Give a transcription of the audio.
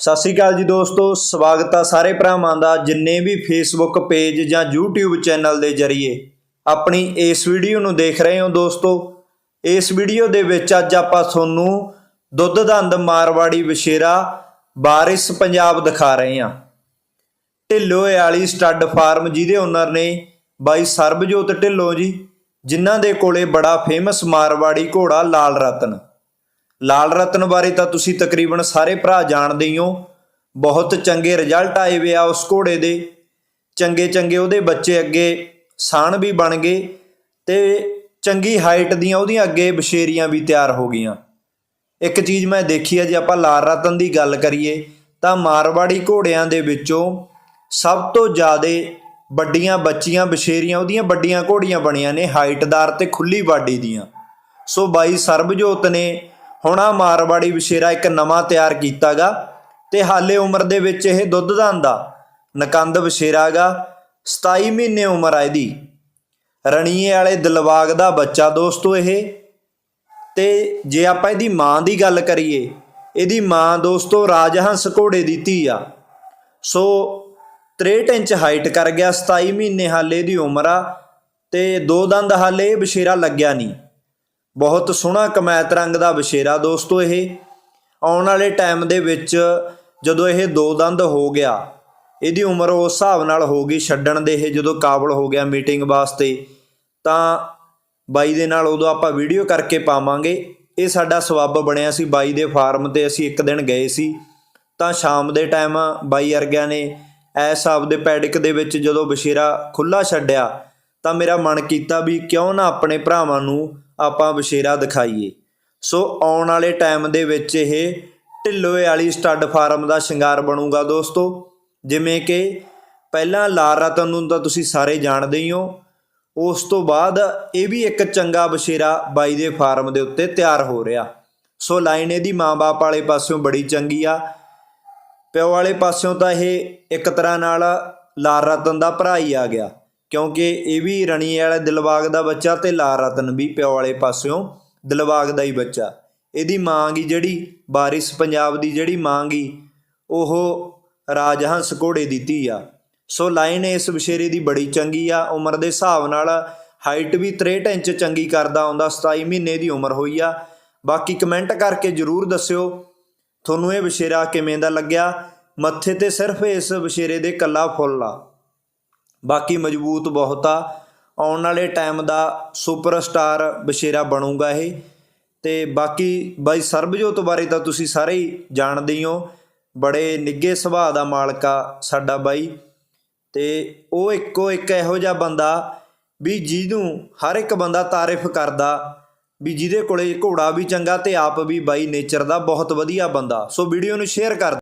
ਸਤਿ ਸ਼੍ਰੀ ਅਕਾਲ ਜੀ ਦੋਸਤੋ, ਸਵਾਗਤ ਆ ਸਾਰੇ ਭਰਾਵਾਂ ਦਾ ਜਿੰਨੇ ਵੀ ਫੇਸਬੁੱਕ ਪੇਜ ਜਾਂ YouTube ਚੈਨਲ ਦੇ ਜ਼ਰੀਏ। ਆਪਣੀ ਇਸ ਵੀਡੀਓ ਨੂੰ ਦੇਖ ਰਹੇ ਹੋ ਦੋਸਤੋ। ਇਸ ਵੀਡੀਓ ਦੇ ਵਿੱਚ ਅੱਜ ਆਪਾਂ ਤੁਹਾਨੂੰ ਦੁੱਧ ਦੰਦ ਮਾਰਵਾੜੀ ਵਿਸ਼ੇਰਾ ਬਾਰਿਸ ਪੰਜਾਬ ਦਿਖਾ ਰਹੇ ਹਾਂ। ਢਿੱਲੋਂ ਵਾਲੀ ਸਟੱਡ ਫਾਰਮ ਜਿਹਦੇ ਓਨਰ ਨੇ ਬਾਈ ਸਰਬਜੋਤ ਢਿੱਲੋਂ ਜੀ, ਜਿਨ੍ਹਾਂ ਦੇ ਕੋਲੇ ਬੜਾ ਫੇਮਸ ਮਾਰਵਾੜੀ ਘੋੜਾ ਲਾਲ ਰਤਨ। ਲਾਲ ਰਤਨ ਬਾਰੇ ਤਾਂ ਤੁਸੀਂ ਤਕਰੀਬਨ ਸਾਰੇ ਭਰਾ ਜਾਣਦੇ ਹੀ ਹੋ। ਬਹੁਤ ਚੰਗੇ ਰਿਜ਼ਲਟ ਆਏ ਵੇ ਆ ਉਸ ਘੋੜੇ ਦੇ। ਚੰਗੇ ਚੰਗੇ ਉਹਦੇ ਬੱਚੇ ਅੱਗੇ ਸਾਣ ਵੀ ਬਣ ਗਏ ਤੇ ਚੰਗੀ ਹਾਈਟ ਦੀਆਂ ਉਹਦੀਆਂ ਅੱਗੇ ਬਸ਼ੇਰੀਆਂ ਵੀ ਤਿਆਰ ਹੋ ਗਈਆਂ। ਇੱਕ ਚੀਜ਼ ਮੈਂ ਦੇਖੀ ਹੈ ਜੇ ਆਪਾਂ ਲਾਲ ਰਤਨ ਦੀ ਗੱਲ ਕਰੀਏ, ਤਾਂ ਮਾਰਵਾੜੀ ਘੋੜਿਆਂ ਦੇ ਵਿੱਚੋਂ ਸਭ ਤੋਂ ਜ਼ਿਆਦਾ ਵੱਡੀਆਂ ਬੱਚੀਆਂ ਬਸ਼ੇਰੀਆਂ, ਉਹਦੀਆਂ ਵੱਡੀਆਂ ਘੋੜੀਆਂ ਬਣੀਆਂ ਨੇ ਹਾਈਟਦਾਰ ਤੇ ਖੁੱਲੀ ਬਾਡੀ ਦੀਆਂ। ਸੋ ਬਾਈ ਸਰਬਜੋਤ ਨੇ ਹੁਣ ਆ ਮਾਰਵਾੜੀ ਵਿਸ਼ੇਰਾ ਇੱਕ ਨਵਾਂ ਤਿਆਰ ਕੀਤਾਗਾ ਤੇ ਹਾਲੇ ਉਮਰ ਦੇ ਵਿੱਚ ਇਹ ਦੁੱਧ ਦਾ ਨਕੰਦ ਵਿਸ਼ੇਰਾਗਾ 27 ਮਹੀਨੇ ਉਮਰ ਆ ਇਹਦੀ। ਰਣੀਏ ਵਾਲੇ ਦਿਲਵਾਗ ਦਾ ਬੱਚਾ ਦੋਸਤੋ ਇਹ। ਤੇ ਜੇ ਆਪਾਂ ਇਹਦੀ ਮਾਂ ਦੀ ਗੱਲ ਕਰੀਏ, ਇਹਦੀ ਮਾਂ ਦੋਸਤੋ ਰਾਜਹੰਸ ਘੋੜੇ ਦੀ ਧੀ ਆ। ਸੋ 63 ਇੰਚ ਹਾਈਟ ਕਰ ਗਿਆ 27 ਮਹੀਨੇ ਹਾਲੇ ਦੀ ਉਮਰ ਆ ਤੇ ਦੋ ਦੰਦ ਹਾਲੇ ਇਹ ਬਸ਼ੇਰਾ ਲੱਗਿਆ ਨਹੀਂ। ਬਹੁਤ ਸੋਹਣਾ ਕਮੈਤ ਰੰਗ ਦਾ ਬਸ਼ੇਰਾ ਦੋਸਤੋ ਇਹ। ਆਉਣ ਵਾਲੇ ਟਾਈਮ ਦੇ ਵਿੱਚ ਜਦੋਂ ਇਹ ਦੋ ਦੰਦ ਹੋ ਗਿਆ, ਇਹਦੀ ਉਮਰ ਉਸ ਹਿਸਾਬ ਨਾਲ ਹੋ ਗਈ ਛੱਡਣ ਦੇ ਇਹ ਜਦੋਂ ਕਾਬਲ ਹੋ ਗਿਆ ਮੀਟਿੰਗ ਵਾਸਤੇ, ਤਾਂ ਬਾਈ ਦੇ ਨਾਲ ਉਦੋਂ ਆਪਾਂ ਵੀਡੀਓ ਕਰਕੇ ਪਾਵਾਂਗੇ। ਇਹ ਸਾਡਾ ਸਬੱਬ ਬਣਿਆ ਸੀ ਬਾਈ ਦੇ ਫਾਰਮ ਤੇ ਅਸੀਂ ਇੱਕ ਦਿਨ ਗਏ ਸੀ। ਤਾਂ ਸ਼ਾਮ ਦੇ ਟਾਈਮ ਬਾਈ ਅਰਗਿਆ ਨੇ ਐਸ ਆਪ ਦੇ ਪੈਡਿਕ ਦੇ ਵਿੱਚ ਜਦੋਂ ਬਸ਼ੀਰਾ ਖੁੱਲਾ ਛੱਡਿਆ, ਤਾਂ ਮੇਰਾ ਮਨ ਕੀਤਾ ਵੀ ਕਿਉਂ ਨਾ ਆਪਣੇ ਭਰਾਵਾਂ ਨੂੰ ਆਪਾਂ ਬਸ਼ੀਰਾ ਦਿਖਾਈਏ। ਸੋ ਆਉਣ ਵਾਲੇ ਟਾਈਮ ਦੇ ਵਿੱਚ ਇਹ ਢਿੱਲੋਏ ਵਾਲੀ ਸਟੱਡ ਫਾਰਮ ਦਾ ਸ਼ਿੰਗਾਰ ਬਣੂਗਾ ਦੋਸਤੋ। ਜਿਵੇਂ ਕਿ ਪਹਿਲਾਂ ਲਾਲ ਰਤਨ ਨੂੰ ਤਾਂ ਤੁਸੀਂ ਸਾਰੇ ਜਾਣਦੇ ਹੀ ਹੋ। ਉਸ ਤੋਂ ਬਾਅਦ ਇਹ ਵੀ ਇੱਕ ਚੰਗਾ ਬਸ਼ੇਰਾ ਬਾਈ ਦੇ ਫਾਰਮ ਦੇ ਉੱਤੇ ਤਿਆਰ ਹੋ ਰਿਹਾ। ਸੋ ਲਾਈਨ ਇਹਦੀ ਮਾਂ-ਬਾਪ ਵਾਲੇ ਪਾਸਿਓਂ ਬੜੀ ਚੰਗੀ ਆ। ਪਿਓ ਵਾਲੇ ਪਾਸਿਓਂ ਤਾਂ ਇਹ ਇੱਕ ਤਰ੍ਹਾਂ ਨਾਲ ਲਾਲ ਰਤਨ ਦਾ ਭਰਾ ਹੀ ਆ ਗਿਆ। ਕਿਉਂਕਿ ਇਹ ਵੀ ਰਣੀ ਵਾਲੇ ਦਿਲਬਾਗ ਦਾ ਬੱਚਾ ਤੇ ਲਾਲ ਰਤਨ ਵੀ ਪਿਓ ਵਾਲੇ ਪਾਸਿਓਂ ਦਿਲਬਾਗ ਦਾ ਹੀ ਬੱਚਾ। ਇਹਦੀ ਮਾਂ ਗੀ ਜਿਹੜੀ, ਬਾਰਿਸ ਪੰਜਾਬ ਦੀ ਜਿਹੜੀ ਮਾਂ ਗੀ, ਉਹ ਰਾਜਹੰਸ ਘੋੜੇ ਦੀ ਧੀ ਆ। ਸੋ ਲਾਈਨ ਇਸ ਵਿਸ਼ੇਰੇ ਦੀ ਬੜੀ ਚੰਗੀ ਆ, ਉਮਰ ਦੇ ਹਿਸਾਬ ਨਾਲ ਹਾਈਟ ਵੀ 63 ਇੰਚ ਚੰਗੀ ਕਰਦਾ ਆਉਂਦਾ 27 ਮਹੀਨੇ ਦੀ ਉਮਰ ਹੋਈ ਆ। ਬਾਕੀ ਕਮੈਂਟ ਕਰਕੇ ਜਰੂਰ ਦੱਸਿਓ, ਤੁਹਾਨੂੰ ਇਹ ਵਿਸ਼ੇਰਾ ਕਿਵੇਂ ਦਾ ਲੱਗਿਆ? ਮੱਥੇ ਤੇ ਸਿਰਫ ਇਸ ਵਿਸ਼ੇਰੇ ਦੇ ਕੱਲਾ ਫੁੱਲ ਆ। ਬਾਕੀ ਮਜ਼ਬੂਤ ਬਹੁਤ ਆਉਣ ਵਾਲੇ ਟਾਈਮ ਦਾ ਸੁਪਰਸਟਾਰ ਵਿਸ਼ੇਰਾ ਬਣੂਗਾ ਇਹ। ਤੇ ਬਾਕੀ ਬਾਈ ਸਰਬਜੋਤ ਬਾਰੇ ਤਾਂ ਤੁਸੀਂ ਸਾਰੇ ਹੀ ਜਾਣਦੇ ਹੀ ਹੋ। ਬੜੇ ਨਿੱਗੇ ਸੁਭਾਅ ਦਾ ਮਾਲਕ ਆ ਸਾਡਾ ਬਾਈ। ਤੇ ਉਹ ਇੱਕੋ ਇੱਕ ਇਹੋ ਜਿਹਾ ਬੰਦਾ ਵੀ ਜਿਹਨੂੰ ਹਰ ਇੱਕ ਬੰਦਾ ਤਾਰੀਫ ਕਰਦਾ ਵੀ ਜਿਹਦੇ ਕੋਲੇ ਘੋੜਾ ਵੀ ਚੰਗਾ ਤੇ ਆਪ ਵੀ ਬਾਈ ਨੇਚਰ ਦਾ ਬਹੁਤ ਵਧੀਆ ਬੰਦਾ। ਸੋ ਵੀਡੀਓ ਨੂੰ ਸ਼ੇਅਰ ਕਰ